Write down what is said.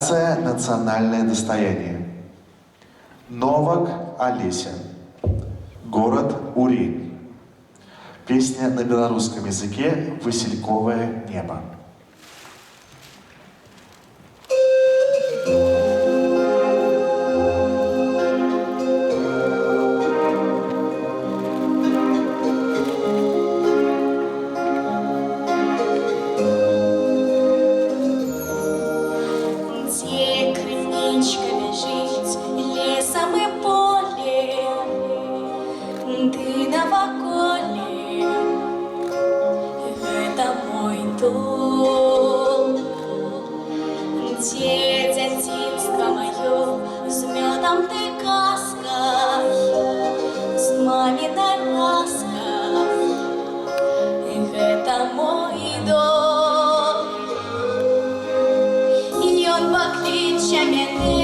Це национальное достояние. Новак Олеся. Город Урень. Песня на белорусском языке «Васильковое небо». мой дом. Де дзяцінства маё, з мёдам ты казкай, з мамінай ласкай, гэта мой дом. Ён пакліча мяне,